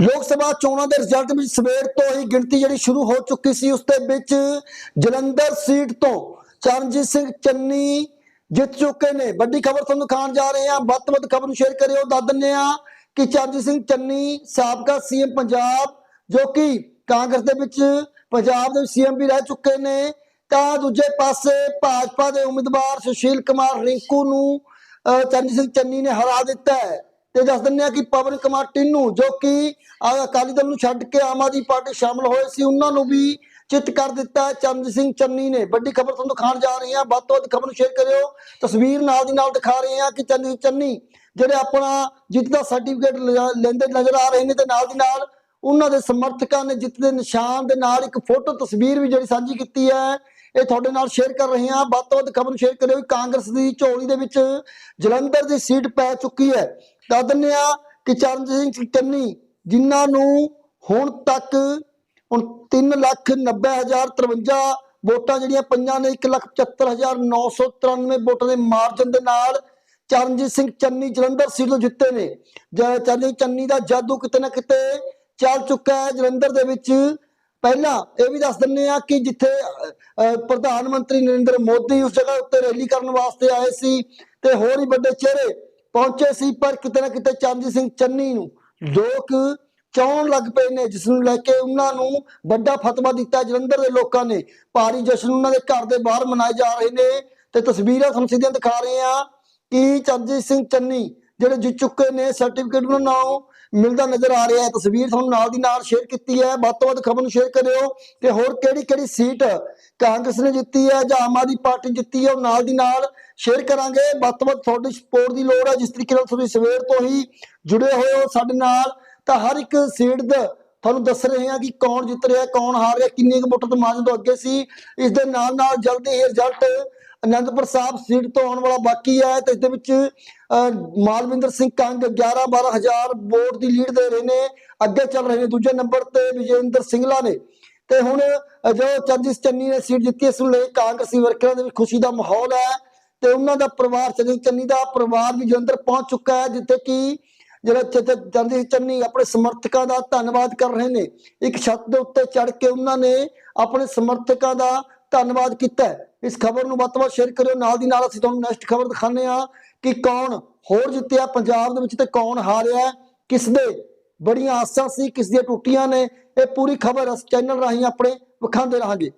ਲੋਕ ਸਭਾ ਚੋਣਾਂ ਦੇ ਰਿਜ਼ਲਟ ਵਿੱਚ ਸਵੇਰ ਤੋਂ ਹੀ ਗਿਣਤੀ ਜਿਹੜੀ ਸ਼ੁਰੂ ਹੋ ਚੁੱਕੀ ਸੀ ਉਸ ਦੇ ਵਿੱਚ ਜਲੰਧਰ ਸੀਟ ਤੋਂ ਚਰਨਜੀਤ ਸਿੰਘ ਚੰਨੀ ਜਿੱਤ ਚੁੱਕੇ ਨੇ। ਵੱਡੀ ਖਬਰ ਤੁਹਾਨੂੰ ਦਿਖਾਉਣ ਜਾ ਰਹੇ ਹਾਂ। ਵੱਧ ਤੋਂ ਵੱਧ ਖਬਰ ਨੂੰ ਸ਼ੇਅਰ ਕਰਿਓ। ਦੱਸ ਦਿੰਦੇ ਆ ਕਿ ਚਰਨਜੀਤ ਸਿੰਘ ਚੰਨੀ ਸਾਬਕਾ ਸੀਐਮ ਪੰਜਾਬ ਜੋ ਕਿ ਕਾਂਗਰਸ ਦੇ ਵਿੱਚ ਪੰਜਾਬ ਦੇ ਸੀਐਮ ਵੀ ਰਹਿ ਚੁੱਕੇ ਨੇ। ਤਾਂ ਦੂਜੇ ਪਾਸੇ ਭਾਜਪਾ ਦੇ ਉਮੀਦਵਾਰ ਸੁਸ਼ੀਲ ਕੁਮਾਰ ਰਿੰਕੂ ਨੂੰ ਅਹ, ਚਰਨਜੀਤ ਸਿੰਘ ਚੰਨੀ ਨੇ ਹਰਾ ਦਿੱਤਾ ਹੈ। ਤੇ ਦੱਸ ਦਿੰਦੇ ਆ ਕਿ ਪਵਨ ਕੁਮਾਰ ਟਿੰਨੂ ਜੋ ਕਿ ਅਕਾਲੀ ਦਲ ਨੂੰ ਛੱਡ ਕੇ ਆਮ ਆਦਮੀ ਪਾਰਟੀ ਸ਼ਾਮਲ ਹੋਏ ਸੀ, ਉਹਨਾਂ ਨੂੰ ਵੀ ਚਿੱਤ ਕਰ ਦਿੱਤਾ ਹੈ ਸਿੰਘ ਚੰਨੀ ਨੇ। ਵੱਡੀ ਖਬਰ ਤੁਹਾਨੂੰ ਦਿਖਾਉਣ ਜਾ ਰਹੇ ਹਾਂ। ਵੱਧ ਤੋਂ ਵੱਧ ਖਬਰ ਨੂੰ ਸ਼ੇਅਰ ਕਰਿਓ। ਤਸਵੀਰ ਨਾਲ ਦੀ ਨਾਲ ਦਿਖਾ ਰਹੇ ਹਾਂ ਕਿ ਚਰਨਜੀਤ ਸਿੰਘ ਚੰਨੀ ਜਿਹੜੇ ਆਪਣਾ ਜਿੱਤ ਦਾ ਸਰਟੀਫਿਕੇਟ ਲੈਂਦੇ ਨਜ਼ਰ ਆ ਰਹੇ ਨੇ ਤੇ ਨਾਲ ਦੀ ਨਾਲ ਉਹਨਾਂ ਦੇ ਸਮਰਥਕਾਂ ਨੇ ਜਿੱਤ ਦੇ ਨਿਸ਼ਾਨ ਦੇ ਨਾਲ ਇੱਕ ਫੋਟੋ ਤਸਵੀਰ ਵੀ ਜਿਹੜੀ ਸਾਂਝੀ ਕੀਤੀ ਹੈ, ਇਹ ਤੁਹਾਡੇ ਨਾਲ ਸ਼ੇਅਰ ਕਰ ਰਹੇ ਹਾਂ। ਵੱਧ ਤੋਂ ਵੱਧ ਖਬਰ ਨੂੰ ਸ਼ੇਅਰ ਕਰਿਓ ਕਾਂਗਰਸ ਦੀ ਝੋਲੀ ਦੇ ਵਿੱਚ ਜਲੰਧਰ ਦੀ ਸੀਟ ਪੈ ਚੁੱਕੀ ਹੈ। ਦੱਸ ਦਿੰਦੇ ਆ ਕਿ ਚਰਨਜੀਤ ਸਿੰਘ ਚੰਨੀ ਜਿਨ੍ਹਾਂ ਨੂੰ ਹੁਣ ਤੱਕ ਹੁਣ 3 ਲੱਖ 90 ਹਜ਼ਾਰ 53 ਵੋਟਾਂ ਜਿਹੜੀਆਂ ਪਈਆਂ ਨੇ 1 ਲੱਖ 75 ਹਜ਼ਾਰ 993 ਵੋਟਾਂ ਦੇ ਮਾਰਜਨ ਦੇ ਨਾਲ ਚਰਨਜੀਤ ਸਿੰਘ ਚੰਨੀ ਜਲੰਧਰ ਸੀਟ ਤੋਂ ਜਿੱਤੇ ਨੇ। ਜ- ਚਰਨਜੀਤ ਚੰਨੀ ਦਾ ਜਾਦੂ ਕਿਤੇ ਨਾ ਕਿਤੇ ਚੱਲ ਚੁੱਕਾ ਹੈ ਜਲੰਧਰ ਦੇ ਵਿੱਚ। ਪਹਿਲਾਂ ਇਹ ਵੀ ਦੱਸ ਦਿੰਨੇ ਆ ਕਿ ਜਿੱਥੇ ਅ, ਪ੍ਰਧਾਨ ਮੰਤਰੀ ਨਰਿੰਦਰ ਮੋਦੀ ਉਸ ਜਗ੍ਹਾ ਉੱਤੇ ਰੈਲੀ ਕਰਨ ਵਾਸਤੇ ਆਏ ਸੀ ਤੇ ਹੋਰ ਹੀ ਵੱਡੇ ਚਿਹਰੇ ਪਹੁੰਚੇ ਸੀ, ਪਰ ਕਿਤੇ ਨਾ ਕਿਤੇ ਚਰਨਜੀਤ ਸਿੰਘ ਚੰਨੀ ਨੂੰ ਲੋਕ ਚਾਉਣ ਲੱਗ ਪਏ ਨੇ, ਜਿਸ ਨੂੰ ਲੈ ਕੇ ਉਹਨਾਂ ਨੂੰ ਵੱਡਾ ਫਤਵਾ ਦਿੱਤਾ ਜਲੰਧਰ ਦੇ ਲੋਕਾਂ ਨੇ। ਭਾਰੀ ਜਸ਼ਨ ਉਹਨਾਂ ਦੇ ਘਰ ਦੇ ਬਾਹਰ ਮਨਾਏ ਜਾ ਰਹੇ ਨੇ ਤੇ ਤਸਵੀਰਾਂ ਤੁਹਾਨੂੰ ਸਿੱਧੀਆਂ ਦਿਖਾ ਰਹੇ ਆ ਕਿ ਚਰਨਜੀਤ ਸਿੰਘ ਚੰਨੀ ਜਿਹੜੇ ਜਿੱਤ ਚੁੱਕੇ ਨੇ ਸਰਟੀਫਿਕੇਟ ਉਹਨਾਂ ਨੂੰ ਮਿਲਦਾ ਨਜ਼ਰ ਆ ਰਿਹਾ ਹੈ। ਤਸਵੀਰ ਤੁਹਾਨੂੰ ਨਾਲ ਦੀ ਨਾਲ ਸ਼ੇਅਰ ਕੀਤੀ ਹੈ। ਵੱਧ ਤੋਂ ਵੱਧ ਖਬਰ ਨੂੰ ਸ਼ੇਅਰ ਕਰਿਓ ਤੇ ਹੋਰ ਕਿਹੜੀ ਕਿਹੜੀ ਸੀਟ ਕਾਂਗਰਸ ਨੇ ਜਿੱਤੀ ਹੈ ਜਾਂ ਆਮ ਆਦਮੀ ਪਾਰਟੀ ਜਿੱਤੀ ਹੈ ਉਹ ਨਾਲ ਦੀ ਨਾਲ ਸ਼ੇਅਰ ਕਰਾਂਗੇ। ਵੱਧ ਤੋਂ ਵੱਧ ਤੁਹਾਡੀ ਸਪੋਰਟ ਦੀ ਲੋੜ ਹੈ। ਜਿਸ ਤਰੀਕੇ ਨਾਲ ਤੁਸੀਂ ਸਵੇਰ ਤੋਂ ਹੀ ਜੁੜੇ ਹੋਏ ਹੋ ਸਾਡੇ ਨਾਲ ਤਾਂ ਹਰ ਇੱਕ ਸੀਟ ਦਾ ਤੁਹਾਨੂੰ ਦੱਸ ਰਹੇ ਹਾਂ ਕਿ ਕੌਣ ਜਿੱਤ ਰਿਹਾ ਕੌਣ ਹਾਰ ਰਿਹਾ ਕਿੰਨੇ ਕੁ ਵੋਟਾਂ ਤੋਂ ਮਾਰਜਨ ਤੋਂ ਅੱਗੇ ਸੀ ਇਸ ਦੇ ਨਾਲ ਨਾਲ ਜਲਦੀ ਹੀ ਰਿਜ਼ਲਟ ਅਨੰਦਪੁਰ ਸਾਹਿਬ ਸੀਟ ਤੋਂ ਆਉਣ ਵਾਲਾ ਬਾਕੀ ਹੈ। ਤੇ ਇਸ ਦੇ ਵਿੱਚ ਅਹ, ਮਾਲਵਿੰਦਰ ਸਿੰਘ ਕੰਗ 11 12000 ਵੋਟ ਦੀ ਲੀਡ ਦੇ ਰਹੇ ਨੇ। ਅੱਗੇ ਚੱਲ ਰਹੇ ਨੇ ਦੂਜੇ ਨੰਬਰ ਤੇ ਵਿਜੇਂਦਰ ਸਿੰਘਲਾ ਨੇ। ਤੇ ਹੁਣ ਜੋ ਚਰਨਜੀਤ ਚੰਨੀ ਨੇ ਸੀਟ ਜਿੱਤੀ, ਇਸ ਨੂੰ ਲੈ ਕਾਂਗਰਸੀ ਵਰਕਰਾਂ ਦੇ ਵਿੱਚ ਖੁਸ਼ੀ ਦਾ ਮਾਹੌਲ ਹੈ ਤੇ ਉਹਨਾਂ ਦਾ ਪਰਿਵਾਰ ਚੰਨੀ ਚੰਨੀ ਦਾ ਪਰਿਵਾਰ ਵੀ ਜਲੰਧਰ ਪਹੁੰਚ ਚੁੱਕਾ ਹੈ, ਜਿੱਥੇ ਕਿ ਜਿਹੜਾ ਚੰਦੀ ਚੰਨੀ ਆਪਣੇ ਸਮਰਥਕਾਂ ਦਾ ਧੰਨਵਾਦ ਕਰ ਰਹੇ ਨੇ। ਇੱਕ ਛੱਤ ਦੇ ਉੱਤੇ ਚੜ ਕੇ ਉਹਨਾਂ ਨੇ ਆਪਣੇ ਸਮਰਥਕਾਂ ਦਾ ਧੰਨਵਾਦ ਕੀਤਾ ਇਸ ਖਬਰ ਨੂੰ ਵੱਧ ਤੋਂ ਵੱਧ ਸ਼ੇਅਰ ਕਰਿਓ। ਨਾਲ ਦੀ ਨਾਲ ਅਸੀਂ ਤੁਹਾਨੂੰ ਨੈਕਸਟ ਖਬਰ ਦਿਖਾਉਂਦੇ ਆ ਕਿ ਕੌਣ ਹੋਰ ਜਿੱਤਿਆ ਪੰਜਾਬ ਦੇ ਵਿੱਚ ਤੇ ਕੌਣ ਹਾਰਿਆ ਕਿਸ ਦੇ ਬੜੀਆਂ ਆਸਾਂ ਸੀ ਕਿਸ ਦੀਆਂ ਟੁੱਟੀਆਂ ਨੇ, ਇਹ ਪੂਰੀ ਖਬਰ ਇਸ ਚੈਨਲ ਰਾਹੀਂ ਆਪਣੇ ਵਿਖਾਉਂਦੇ ਰਹਾਂਗੇ।